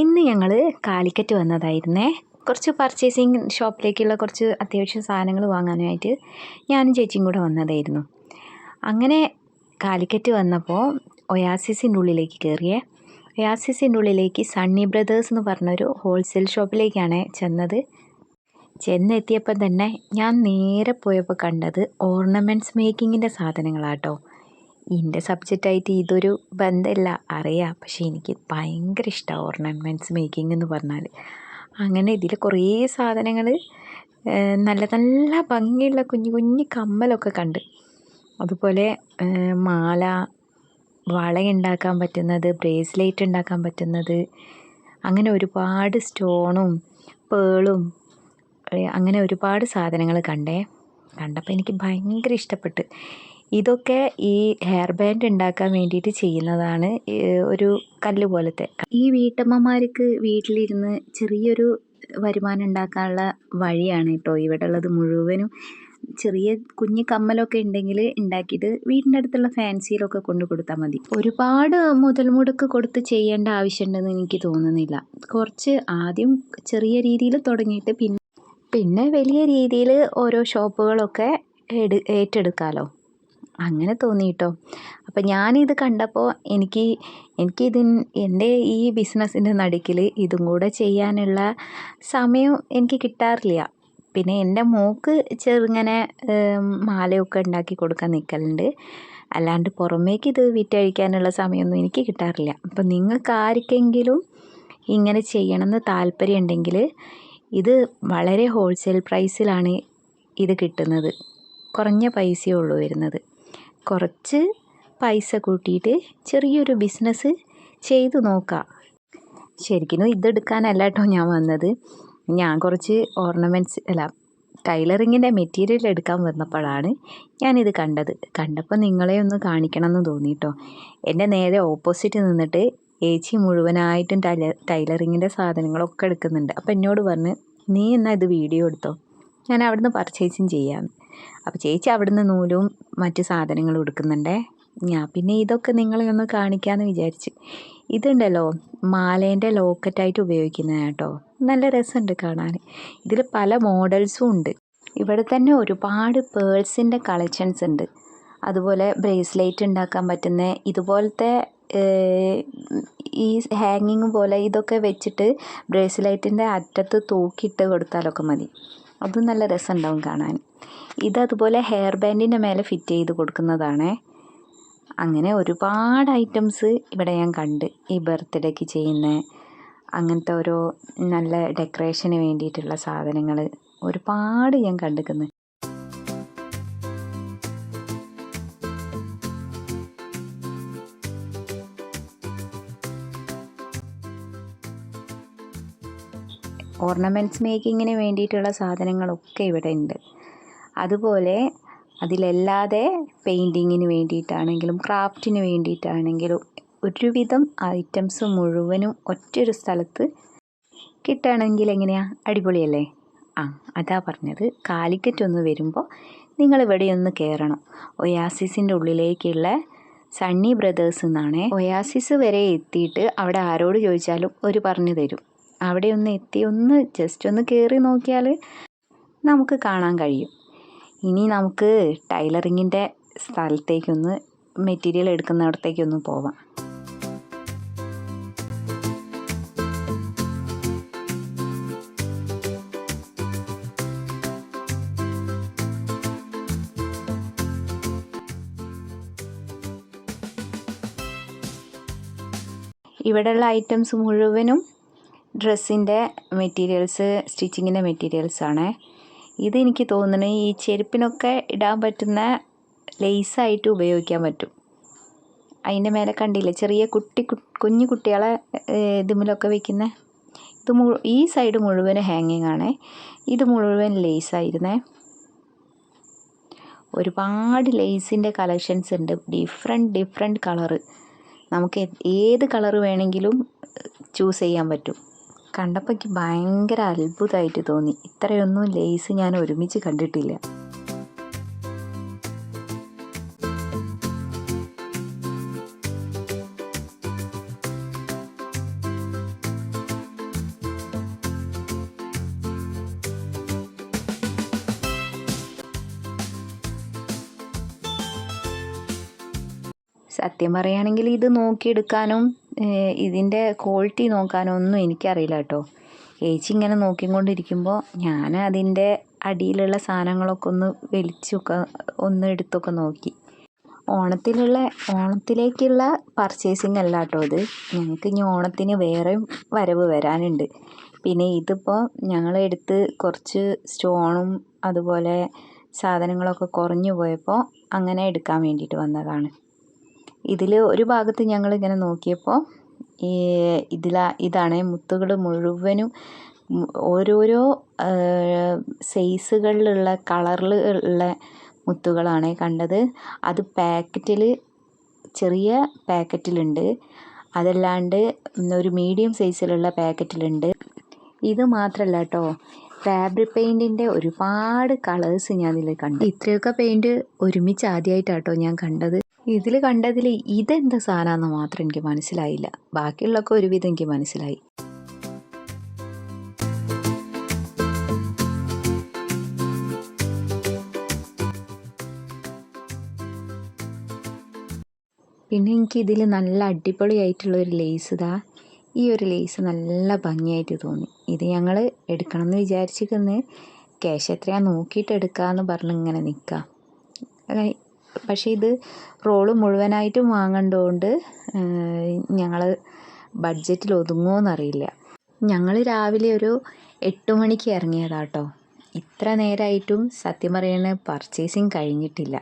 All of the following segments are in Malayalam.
ഇന്ന് ഞങ്ങൾ കാലിക്കറ്റ് വന്നതായിരുന്നേ. കുറച്ച് പർച്ചേസിങ് ഷോപ്പിലേക്കുള്ള കുറച്ച് അത്യാവശ്യം സാധനങ്ങൾ വാങ്ങാനായിട്ട് ഞാനും ചേച്ചിയും കൂടെ വന്നതായിരുന്നു. അങ്ങനെ കാലിക്കറ്റ് വന്നപ്പോൾ ഒയാസിസിന്റെ ഉള്ളിലേക്ക് കയറിയേ ഒയാസിസിന്റെ ഉള്ളിലേക്ക് സണ്ണി ബ്രദേഴ്സ് എന്ന് പറഞ്ഞൊരു ഹോൾസെയിൽ ഷോപ്പിലേക്കാണ് ചെന്നത്. ചെന്നെത്തിയപ്പം തന്നെ ഞാൻ നേരെ പോയപ്പോൾ കണ്ടത് ഓർണമെന്റ്സ് മേക്കിങ്ങിന്റെ സാധനങ്ങളാട്ടോ. എന്റെ സബ്ജക്റ്റായിട്ട് ഇതൊരു ബന്ധമില്ല. അറിയാം. പക്ഷേ എനിക്ക് ഭയങ്കര ഇഷ്ടമാണ് ഓർണമെന്റ്സ് മേക്കിംഗ് എന്ന് പറഞ്ഞാൽ അങ്ങനെ ഇതിൽ കുറേ സാധനങ്ങൾ നല്ല നല്ല ഭംഗിയുള്ള കുഞ്ഞു കുഞ്ഞു കമ്മലൊക്കെ കണ്ട്. അതുപോലെ മാല വളയുണ്ടാക്കാൻ പറ്റുന്നത് ബ്രേസ്ലെറ്റ് ഉണ്ടാക്കാൻ പറ്റുന്നത് അങ്ങനെ ഒരുപാട് സ്റ്റോണും പേളും അങ്ങനെ ഒരുപാട് സാധനങ്ങൾ കണ്ടേ. കണ്ടപ്പോൾ എനിക്ക് ഭയങ്കര ഇഷ്ടപ്പെട്ട്. ഇതൊക്കെ ഈ ഹെയർ ബാൻഡ് ഉണ്ടാക്കാൻ വേണ്ടിയിട്ട് ചെയ്യുന്നതാണ് ഒരു കല്ല് പോലത്തെ. ഈ വീട്ടമ്മമാർക്ക് വീട്ടിലിരുന്ന് ചെറിയൊരു വരുമാനം ഉണ്ടാക്കാനുള്ള വഴിയാണ് കേട്ടോ ഇവിടെ ഉള്ളത് മുഴുവനും ചെറിയ കുഞ്ഞു കമ്മലൊക്കെ ഉണ്ടെങ്കിൽ ഉണ്ടാക്കിയിട്ട് വീടിന്റെ അടുത്തുള്ള ഫാൻസിയിലൊക്കെ കൊണ്ട് കൊടുത്താൽ മതി. ഒരുപാട് മുതൽ മുടക്ക് കൊടുത്ത് ചെയ്യേണ്ട ആവശ്യമുണ്ടെന്ന് എനിക്ക് തോന്നുന്നില്ല. കുറച്ച് ആദ്യം ചെറിയ രീതിയിൽ തുടങ്ങിയിട്ട് പിന്നെ പിന്നെ വലിയ രീതിയിൽ ഓരോ ഷോപ്പുകളൊക്കെ എടു ഏറ്റെടുക്കാമല്ലോ അങ്ങനെ തോന്നി കേട്ടോ അപ്പം ഞാനിത് കണ്ടപ്പോൾ എനിക്ക് എനിക്കിതിൻ എന്റെ ഈ ബിസിനസ്സിന്റെ നടുക്കിൽ ഇതും കൂടെ ചെയ്യാനുള്ള സമയം എനിക്ക് കിട്ടാറില്ല. പിന്നെ എന്റെ മോക്ക് ചെറുങ്ങനെ മാലയൊക്കെ ഉണ്ടാക്കി കൊടുക്കാൻ നിൽക്കലുണ്ട് അല്ലാണ്ട് പുറമേക്ക് ഇത് വിറ്റഴിക്കാനുള്ള സമയമൊന്നും എനിക്ക് കിട്ടാറില്ല. അപ്പം നിങ്ങൾക്ക് ആർക്കെങ്കിലും ഇങ്ങനെ ചെയ്യണമെന്ന് താല്പര്യം ഉണ്ടെങ്കിൽ ഇത് വളരെ ഹോൾസെയിൽ പ്രൈസിലാണ് ഇത് കിട്ടുന്നത്. കുറഞ്ഞ പൈസയേ ഉള്ളൂ വരുന്നത്. കുറച്ച് പൈസ കൂട്ടിയിട്ട് ചെറിയൊരു ബിസിനസ് ചെയ്തു നോക്കാം. ശരിക്കും ഇതെടുക്കാനല്ല കേട്ടോ ഞാൻ വന്നത്. ഞാൻ കുറച്ച് ഓർണമെന്റ്സ് അല്ല ടൈലറിങ്ങിന്റെ മെറ്റീരിയൽ എടുക്കാൻ വന്നപ്പോഴാണ് ഞാനിത് കണ്ടത്. കണ്ടപ്പോൾ നിങ്ങളെ ഒന്ന് കാണിക്കണം എന്ന് തോന്നി കേട്ടോ. എന്റെ നേരെ ഓപ്പോസിറ്റ് നിന്നിട്ട് ഏച്ചി മുഴുവനായിട്ടും ടൈല ടൈലറിങ്ങിന്റെ സാധനങ്ങളൊക്കെ എടുക്കുന്നുണ്ട്. അപ്പോൾ എന്നോട് പറഞ്ഞ് നീ എന്നാൽ ഇത് വീഡിയോ എടുത്തോ? ഞാൻ അവിടുന്ന് പർച്ചേസും ചെയ്യാമെന്ന് അപ്പോൾ ചേച്ചി അവിടുന്ന് നൂലും മറ്റു സാധനങ്ങളും എടുക്കുന്നുണ്ടേ. ഞാൻ പിന്നെ ഇതൊക്കെ നിങ്ങളെ ഒന്ന് കാണിക്കാമെന്ന് വിചാരിച്ച്. ഇതുണ്ടല്ലോ മാലേന്റെ ലോക്കറ്റായിട്ട് ഉപയോഗിക്കുന്നത് കേട്ടോ. നല്ല രസമുണ്ട് കാണാൻ ഇതിൽ പല മോഡൽസും ഉണ്ട്. ഇവിടെ തന്നെ ഒരുപാട് പേഴ്സിന്റെ കളക്ഷൻസ് ഉണ്ട്. അതുപോലെ ബ്രേസ്ലെറ്റ് ഉണ്ടാക്കാൻ പറ്റുന്ന ഇതുപോലത്തെ ഈ ഹാങ്ങിങ് പോലെ ഇതൊക്കെ വെച്ചിട്ട് ബ്രേസ്ലൈറ്റിന്റെ അറ്റത്ത് തൂക്കിയിട്ട് കൊടുത്താലൊക്കെ മതി. അതും നല്ല രസമുണ്ടാവും കാണാൻ. ഇതതുപോലെ ഹെയർ ബാൻഡിന്റെ മേലെ ഫിറ്റ് ചെയ്ത് കൊടുക്കുന്നതാണേ. അങ്ങനെ ഒരുപാട് ഐറ്റംസ് ഇവിടെ ഞാൻ കണ്ട്. ഈ ബർത്ത്ഡേക്ക് ചെയ്യുന്ന അങ്ങനത്തെ ഓരോ നല്ല ഡെക്കറേഷന് വേണ്ടിയിട്ടുള്ള സാധനങ്ങൾ ഒരുപാട് ഞാൻ കണ്ടിരിക്കുന്നു ഓർണമെന്റ്സ് മേക്കിങ്ങിന് വേണ്ടിയിട്ടുള്ള സാധനങ്ങളൊക്കെ ഇവിടെ ഉണ്ട് അതുപോലെ അതിലല്ലാതെ പെയിന്റിങ്ങിന് വേണ്ടിയിട്ടാണെങ്കിലും ക്രാഫ്റ്റിന് വേണ്ടിയിട്ടാണെങ്കിലും ഒരുവിധം ഐറ്റംസ് മുഴുവനും ഒറ്റൊരു സ്ഥലത്ത് കിട്ടുകയാണെങ്കിൽ എങ്ങനെയാണ് അടിപൊളിയല്ലേ? ആ അതാ പറഞ്ഞത്. കാലിക്കറ്റ് ഒന്ന് വരുമ്പോൾ നിങ്ങൾ ഇവിടെ ഒന്ന് കയറണം. ഒയാസിസിന്റെ ഉള്ളിലേക്കുള്ള സണ്ണി ബ്രദേഴ്സ് എന്നാണ്. ഒയാസിസ് വരെ എത്തിയിട്ട് അവിടെ ആരോട് ചോദിച്ചാലും ഒരു പറഞ്ഞു തരും. അവിടെ ഒന്ന് എത്തി ഒന്ന് ജസ്റ്റ് ഒന്ന് കയറി നോക്കിയാൽ നമുക്ക് കാണാൻ കഴിയും. ഇനി നമുക്ക് ടൈലറിങ്ങിന്റെ സ്ഥലത്തേക്കൊന്ന് മെറ്റീരിയൽ എടുക്കുന്നിടത്തേക്കൊന്ന് പോവാം. ഇവിടെയുള്ള ഐറ്റംസ് മുഴുവനും ഡ്രസ്സിന്റെ മെറ്റീരിയൽസ് സ്റ്റിച്ചിങ്ങിന്റെ മെറ്റീരിയൽസാണ് ഇത് എനിക്ക് തോന്നുന്നത് ഈ ചെരുപ്പിനൊക്കെ ഇടാൻ പറ്റുന്ന ലേസായിട്ട് ഉപയോഗിക്കാൻ പറ്റും. അതിന്റെ മേലെ കണ്ടില്ലേ ചെറിയ കുട്ടി കുഞ്ഞു കുട്ടികളെ ഇതുമിലൊക്കെ വെക്കുന്ന? ഇത് മു ഈ സൈഡ് മുഴുവൻ ഹാങ്ങിങ് ആണ്. ഇത് മുഴുവൻ ലേസായിരുന്നേ. ഒരുപാട് ലേസിന്റെ കളക്ഷൻസ് ഉണ്ട്. Different different colour. നമുക്ക് ഏത് കളറ് വേണമെങ്കിലും ചൂസ് ചെയ്യാൻ പറ്റും. കണ്ടപ്പോൾ എനിക്ക് ഭയങ്കര അത്ഭുതമായിട്ട് തോന്നി. ഇത്രയൊന്നും ലേസ് ഞാൻ ഒരുമിച്ച് കണ്ടിട്ടില്ല. സത്യം പറയുകയാണെങ്കിൽ ഇത് നോക്കിയെടുക്കാനും ഇതിന്റെ ക്വാളിറ്റി നോക്കാനൊന്നും എനിക്കറിയില്ല കേട്ടോ ചേച്ചി ഇങ്ങനെ നോക്കിക്കൊണ്ടിരിക്കുമ്പോൾ ഞാൻ അതിന്റെ അടിയിലുള്ള സാധനങ്ങളൊക്കെ ഒന്ന് വലിച്ചൊക്കെ ഒന്ന് എടുത്തൊക്കെ നോക്കി. ഓണത്തിലുള്ള ഓണത്തിലേക്കുള്ള പർച്ചേസിങ് അല്ല കേട്ടോ ഇത്. ഞങ്ങൾക്ക് ഇനി ഓണത്തിന് വേറെയും വരവ് വരാനുണ്ട്. പിന്നെ ഇതിപ്പോൾ ഞങ്ങളെടുത്ത് കുറച്ച് സ്റ്റോണും അതുപോലെ സാധനങ്ങളൊക്കെ കുറഞ്ഞു പോയപ്പോൾ അങ്ങനെ എടുക്കാൻ വേണ്ടിയിട്ട് വന്നതാണ്. ഇതിൽ ഒരു ഭാഗത്ത് ഞങ്ങൾ ഇങ്ങനെ നോക്കിയപ്പോൾ ഈ ഇതിലാ ഇതാണ് മുത്തുകൾ മുഴുവനും ഓരോരോ സൈസുകളിലുള്ള കളറിൽ ഉള്ള മുത്തുകളാണ് കണ്ടത്. അത് പാക്കറ്റിൽ ചെറിയ പാക്കറ്റിലുണ്ട്. അതല്ലാണ്ട് ഒരു മീഡിയം സൈസിലുള്ള പാക്കറ്റിലുണ്ട്. ഇത് മാത്രമല്ല കേട്ടോ ഫാബ്രിക് പെയിന്റിന്റെ ഒരുപാട് കളേഴ്സ് ഞാനിതിൽ കണ്ടു. ഇത്രയൊക്കെ പെയിന്റ് ഒരുമിച്ച് ആദ്യമായിട്ടാട്ടോ ഞാൻ കണ്ടത്. ഇതിൽ കണ്ടതിൽ ഇതെന്താ സാധനമെന്ന് മാത്രം എനിക്ക് മനസ്സിലായില്ല. ബാക്കിയുള്ളൊക്കെ ഒരുവിധം എനിക്ക് മനസ്സിലായി. പിന്നെ എനിക്ക് ഇതിൽ നല്ല അടിപൊളിയായിട്ടുള്ള ഒരു ലേസ് ഇതാ ഈ ഒരു ലേസ് നല്ല ഭംഗിയായിട്ട് തോന്നി. ഇത് ഞങ്ങൾ എടുക്കണം എന്ന് വിചാരിച്ചിരിക്കുന്നത് ക്യാഷ് എത്രയാണ് നോക്കിയിട്ട് എടുക്കാമെന്ന് പറഞ്ഞ് ഇങ്ങനെ നിൽക്കാം പക്ഷേ ഇത് റോൾ മുഴുവനായിട്ടും വാങ്ങേണ്ടതുകൊണ്ട് ഞങ്ങൾ ബഡ്ജറ്റിൽ ഒതുങ്ങുമോയെന്നറിയില്ല ഞങ്ങൾ രാവിലെ ഒരു എട്ട് മണിക്ക് ഇറങ്ങിയതാട്ടോ. ഇത്ര നേരമായിട്ടും സത്യം പറയണ പർച്ചേസിങ് കഴിഞ്ഞിട്ടില്ല.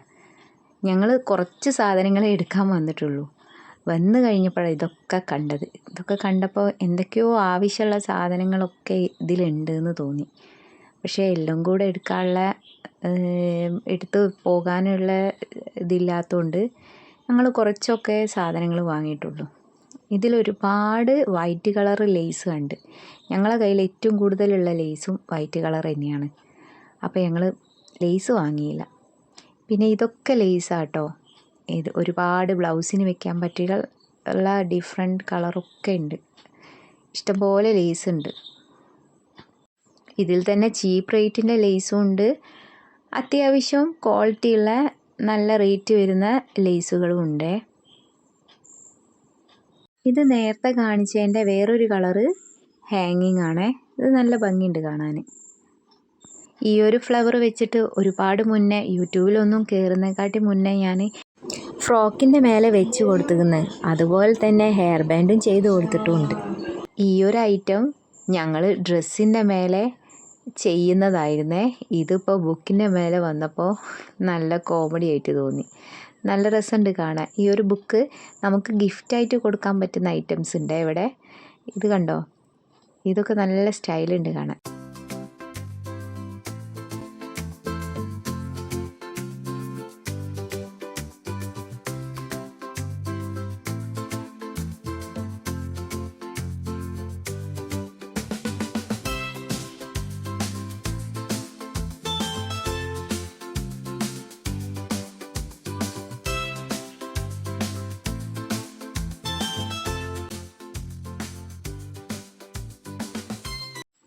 ഞങ്ങൾ കുറച്ച് സാധനങ്ങളെ എടുക്കാൻ വന്നിട്ടുള്ളൂ. വന്നു കഴിഞ്ഞപ്പോഴാണ് ഇതൊക്കെ കണ്ടത്. ഇതൊക്കെ കണ്ടപ്പോൾ എന്തൊക്കെയോ ആവശ്യമുള്ള സാധനങ്ങളൊക്കെ ഇതിലുണ്ട് എന്ന് തോന്നി. പക്ഷേ എല്ലാം കൂടെ എടുക്കാനുള്ള എടുത്ത് പോകാനുള്ള ഇതില്ലാത്തതുകൊണ്ട് ഞങ്ങൾ കുറച്ചൊക്കെ സാധനങ്ങൾ വാങ്ങിയിട്ടുള്ളൂ. ഇതിലൊരുപാട് വൈറ്റ് കളർ ലേസ് കണ്ട്. ഞങ്ങളെ കയ്യിൽ ഏറ്റവും കൂടുതലുള്ള ലേസും വൈറ്റ് കളർ തന്നെയാണ്. അപ്പോൾ ഞങ്ങൾ ലേസ് വാങ്ങിയില്ല. പിന്നെ ഇതൊക്കെ ലേസാട്ടോ. ഇത് ഒരുപാട് ബ്ലൗസിന് വെക്കാൻ പറ്റിയ ഉള്ള ഡിഫറെന്റ് കളറൊക്കെ ഉണ്ട്. ഇഷ്ടംപോലെ ലേസ് ഉണ്ട്. ഇതിൽ തന്നെ ചീപ്പ് റേറ്റിന്റെ ലേസും ഉണ്ട്. അത്യാവശ്യം ക്വാളിറ്റിയുള്ള നല്ല റേറ്റ് വരുന്ന ലേസുകളും ഉണ്ട്. ഇത് നേരത്തെ കാണിച്ചതിന്റെ വേറൊരു കളറ് ഹാങ്ങിങ് ആണ്. ഇത് നല്ല ഭംഗിയുണ്ട് കാണാൻ. ഈ ഒരു ഫ്ലവർ വെച്ചിട്ട് ഒരുപാട് മുന്നേ യൂട്യൂബിലൊന്നും കയറുന്നതിനെക്കാട്ടി മുന്നേ ഞാൻ ഫ്രോക്കിന്റെ മേലെ വെച്ച് കൊടുത്തിരുന്നത് അതുപോലെ തന്നെ ഹെയർ ബാൻഡും ചെയ്ത് കൊടുത്തിട്ടുമുണ്ട് ഈ ഒരു ഐറ്റം ഞങ്ങൾ ഡ്രസ്സിന്റെ മേലെ ചെയ്യുന്നതായിരുന്നേ. ഇതിപ്പോൾ ബുക്കിന്റെ മേലെ വന്നപ്പോൾ നല്ല കോമഡി ആയിട്ട് തോന്നി. നല്ല രസമുണ്ട് കാണാൻ. ഈ ഒരു ബുക്ക് നമുക്ക് ഗിഫ്റ്റായിട്ട് കൊടുക്കാൻ പറ്റുന്ന ഐറ്റംസ് ഉണ്ട് ഇവിടെ. ഇത് കണ്ടോ? ഇതൊക്കെ നല്ല സ്റ്റൈലുണ്ട് കാണാൻ.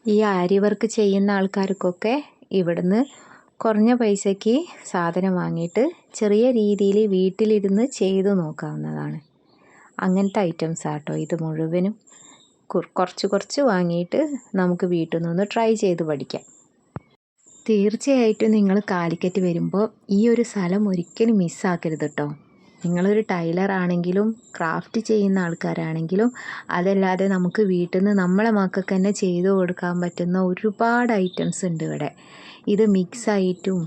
ഈ ആരി വർക്ക് ചെയ്യുന്ന ആൾക്കാർക്കൊക്കെ ഇവിടുന്ന് കുറഞ്ഞ പൈസയ്ക്ക് സാധനം വാങ്ങിയിട്ട് ചെറിയ രീതിയിൽ വീട്ടിലിരുന്ന് ചെയ്തു നോക്കാവുന്നതാണ്. അങ്ങനത്തെ ഐറ്റംസ് ആട്ടോ ഇത് മുഴുവനും. കുറച്ച് കുറച്ച് വാങ്ങിയിട്ട് നമുക്ക് വീട്ടിൽ നിന്ന് ട്രൈ ചെയ്ത് പഠിക്കാം. തീർച്ചയായിട്ടും നിങ്ങൾ കാലിക്കറ്റ് വരുമ്പോൾ ഈ ഒരു സ്ഥലം ഒരിക്കലും മിസ്സാക്കരുത് കേട്ടോ നിങ്ങളൊരു ടൈലർ ആണെങ്കിലും ക്രാഫ്റ്റ് ചെയ്യുന്ന ആൾക്കാരാണെങ്കിലും അതല്ലാതെ നമുക്ക് വീട്ടിൽ നിന്ന് നമ്മളെ മക്കൾക്ക് തന്നെ ചെയ്തു കൊടുക്കാൻ പറ്റുന്ന ഒരുപാട് ഐറ്റംസ് ഉണ്ട് ഇവിടെ. ഇത് മിക്സ് ആയിട്ടും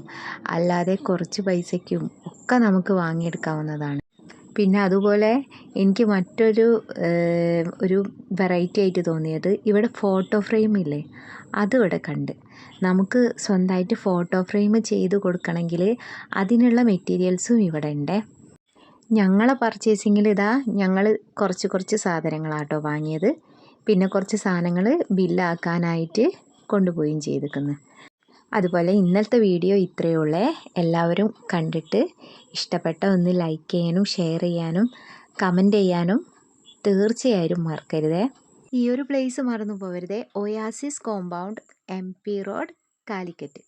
അല്ലാതെ കുറച്ച് പൈസയ്ക്കും ഒക്കെ നമുക്ക് വാങ്ങിയെടുക്കാവുന്നതാണ്. പിന്നെ അതുപോലെ എനിക്ക് മറ്റൊരു ഒരു വെറൈറ്റി ആയിട്ട് തോന്നിയത് ഇവിടെ ഫോട്ടോ ഫ്രെയിം ഇല്ലേ? അതിവിടെ കണ്ട്. നമുക്ക് സ്വന്തമായിട്ട് ഫോട്ടോ ഫ്രെയിം ചെയ്ത് കൊടുക്കണമെങ്കിൽ അതിനുള്ള മെറ്റീരിയൽസും ഇവിടെ ഉണ്ട് ഞങ്ങളെ പർച്ചേസിങ്ങിൽ ഇതാ ഞങ്ങൾ കുറച്ച് കുറച്ച് സാധനങ്ങളാട്ടോ വാങ്ങിയത്. പിന്നെ കുറച്ച് സാധനങ്ങൾ ബില്ലാക്കാനായിട്ട് കൊണ്ടുപോവുകയും ചെയ്തിരിക്കുന്നു. അതുപോലെ ഇന്നലത്തെ വീഡിയോ ഇത്രയേ ഉള്ളേ. എല്ലാവരും കണ്ടിട്ട് ഇഷ്ടപ്പെട്ട ഒന്ന് ലൈക്ക് ചെയ്യാനും ഷെയർ ചെയ്യാനും കമന്റ് ചെയ്യാനും തീർച്ചയായും മറക്കരുതേ. ഈ ഒരു പ്ലേസ് മറന്നു പോകരുതേ oasis compound M P road Calicut